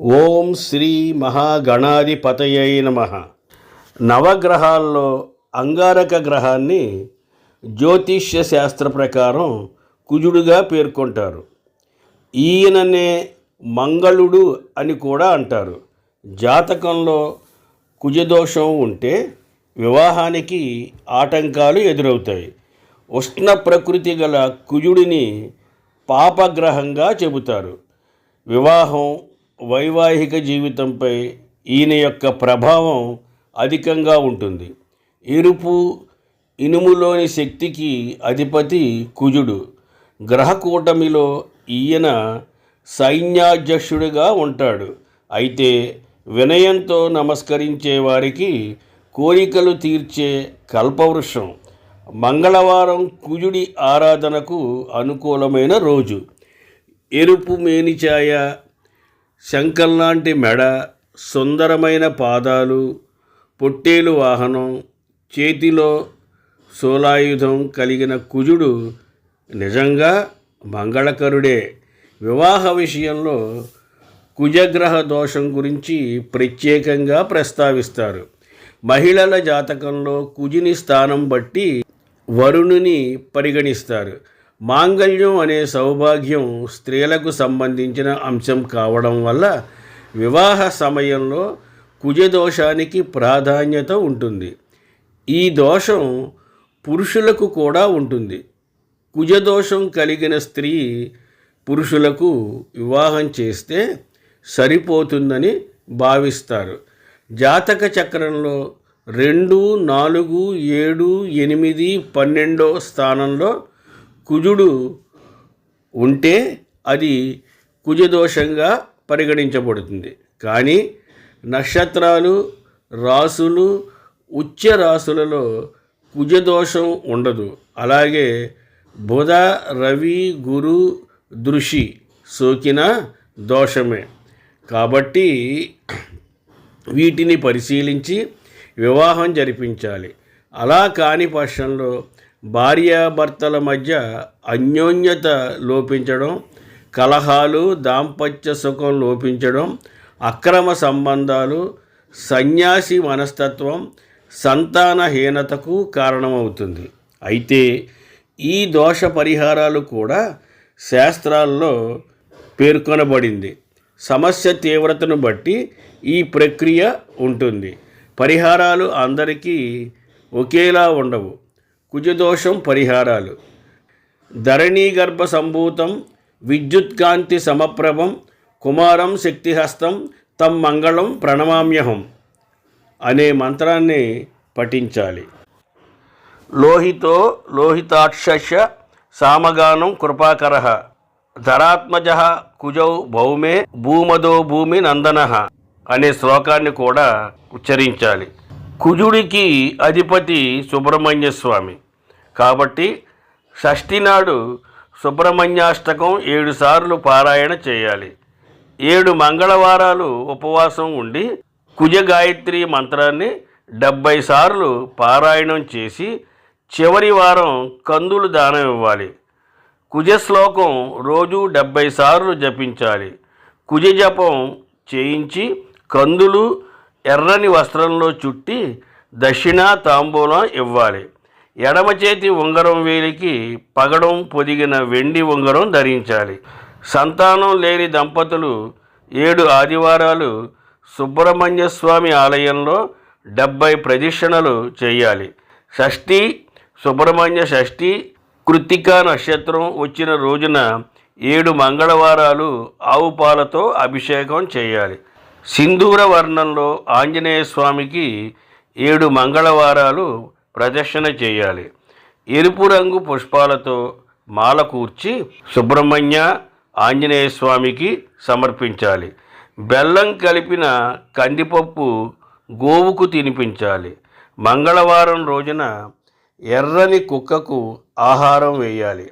ఓం శ్రీ మహాగణాధిపతయై నమ. నవగ్రహాల్లో అంగారక గ్రహాన్ని జ్యోతిష్య శాస్త్ర ప్రకారం కుజుడుగా పేర్కొంటారు. ఈయననే మంగళుడు అని కూడా అంటారు. జాతకంలో కుజదోషం ఉంటే వివాహానికి ఆటంకాలు ఎదురవుతాయి. ఉష్ణ ప్రకృతి గల కుజుడిని పాపగ్రహంగా చెబుతారు. వివాహం వైవాహిక జీవితంపై ఈయన యొక్క ప్రభావం అధికంగా ఉంటుంది. ఎరుపు ఇనుములోని శక్తికి అధిపతి కుజుడు. గ్రహకూటమిలో ఈయన సైన్యాధ్యక్షుడిగా ఉంటాడు. అయితే వినయంతో నమస్కరించే వారికి కోరికలు తీర్చే కల్పవృక్షం మంగళవారం కుజుడి ఆరాధనకు అనుకూలమైన రోజు. ఎరుపు మేనిచాయ శంఖంలాంటి మెడ సుందరమైన పాదాలు పొట్టేలు వాహనం చేతిలో శూలాయుధం కలిగిన కుజుడు నిజంగా మంగళకరుడే. వివాహ విషయంలో కుజగ్రహ దోషం గురించి ప్రత్యేకంగా ప్రస్తావిస్తారు. మహిళల జాతకంలో కుజిని స్థానం బట్టి వరుణుని పరిగణిస్తారు. మాంగళ్యం అనే సౌభాగ్యం స్త్రీలకు సంబంధించిన అంశం కావడం వల్ల వివాహ సమయంలో కుజదోషానికి ప్రాధాన్యత ఉంటుంది. ఈ దోషం పురుషులకు కూడా ఉంటుంది. కుజదోషం కలిగిన స్త్రీ పురుషులకు వివాహం చేస్తే సరిపోతుందని భావిస్తారు. జాతక చక్రంలో రెండు నాలుగు ఏడు ఎనిమిది పన్నెండో స్థానంలో కుజుడు ఉంటే అది కుజదోషంగా పరిగణించబడుతుంది. కానీ నక్షత్రాలు రాసులు ఉచ్చ రాసులలో కుజదోషం ఉండదు. అలాగే బుధ రవి గురు దృషి సోకిన దోషమే. కాబట్టి వీటిని పరిశీలించి వివాహం జరిపించాలి. అలా కాని పక్షంలో భార్యాభర్తల మధ్య అన్యోన్యత లోపించడం కలహాలు దాంపత్య సుఖం లోపించడం అక్రమ సంబంధాలు సన్యాసి మనస్తత్వం సంతానహీనతకు కారణమవుతుంది. అయితే ఈ దోష పరిహారాలు కూడా శాస్త్రాల్లో పేర్కొనబడింది. సమస్య తీవ్రతను బట్టి ఈ ప్రక్రియ ఉంటుంది. పరిహారాలు అందరికీ ఒకేలా ఉండవు. కుజదోషం పరిహారాలు. ధరణీగర్భ సంభూతం విద్యుత్కాంతి సమప్రభం కుమారం శక్తిహస్తం తం మంగళం ప్రణమామ్యహం అనే మంత్రాన్ని పఠించాలి. లోహితో లోహితాక్ష సామగానం కృపాకర. ధరాత్మజ కుజౌ భౌమే భూమదో భూమి నందన అనే శ్లోకాన్ని కూడా ఉచ్చరించాలి. కుజుడికి అధిపతి సుబ్రహ్మణ్య స్వామి. కాబట్టి షష్ఠి నాడు సుబ్రహ్మణ్యాష్టకం ఏడు సార్లు పారాయణ చేయాలి. ఏడు మంగళవారాలు ఉపవాసం ఉండి కుజ గాయత్రి మంత్రాన్ని డెబ్భై సార్లు పారాయణం చేసి చివరి వారం కందులు దానం ఇవ్వాలి. కుజ శ్లోకం రోజు డెబ్భై సార్లు జపించాలి. కుజ జపం చేయించి కందులు ఎర్రని వస్త్రంలో చుట్టి దక్షిణ తాంబూలం ఇవ్వాలి. ఎడమ చేతి ఉంగరం వేలికి పగడం పొదిగిన వెండి ఉంగరం ధరించాలి. సంతానం లేని దంపతులు ఏడు ఆదివారాలు సుబ్రహ్మణ్య స్వామి ఆలయంలో డెబ్భై ప్రదక్షిణలు చేయాలి. షష్ఠి సుబ్రహ్మణ్య షష్ఠి కృత్తికా నక్షత్రం వచ్చిన రోజున ఏడు మంగళవారాలు ఆవు పాలతో అభిషేకం చేయాలి. సింధూర వర్ణంలో ఆంజనేయ స్వామికి ఏడు మంగళవారాలు ప్రదర్శన చేయాలి. ఎరుపు రంగు పుష్పాలతో మాల కూర్చి సుబ్రహ్మణ్య ఆంజనేయ స్వామికి సమర్పించాలి. బెల్లం కలిపిన కందిపప్పు గోవుకు తినిపించాలి. మంగళవారం రోజున ఎర్రని కుక్కకు ఆహారం వేయాలి.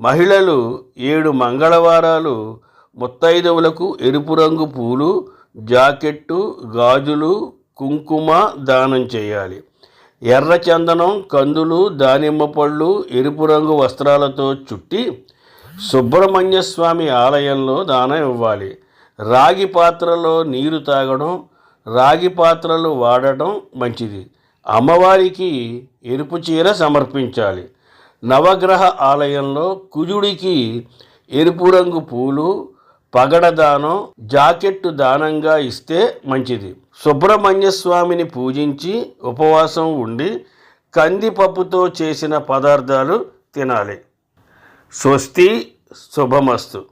మహిళలు ఏడు మంగళవారాలు ముత్తైదవులకు ఎరుపు రంగు పూలు జాకెట్టు గాజులు కుంకుమ దానం చేయాలి. ఎర్ర చందనం కందులు దానిమ్మ పళ్ళు ఎరుపు రంగు వస్త్రాలతో చుట్టి సుబ్రహ్మణ్య స్వామి ఆలయంలో దానం ఇవ్వాలి. రాగి పాత్రలో నీరు తాగడం రాగి పాత్రలు వాడటం మంచిది. అమ్మవారికి ఎరుపు చీర సమర్పించాలి. నవగ్రహ ఆలయంలో కుజుడికి ఎరుపు రంగు పూలు పగడదానం జాకెట్టు దానంగా ఇస్తే మంచిది. సుబ్రహ్మణ్య స్వామిని పూజించి ఉపవాసం ఉండి కందిపప్పుతో చేసిన పదార్థాలు తినాలి. స్వస్తి శుభమస్తు.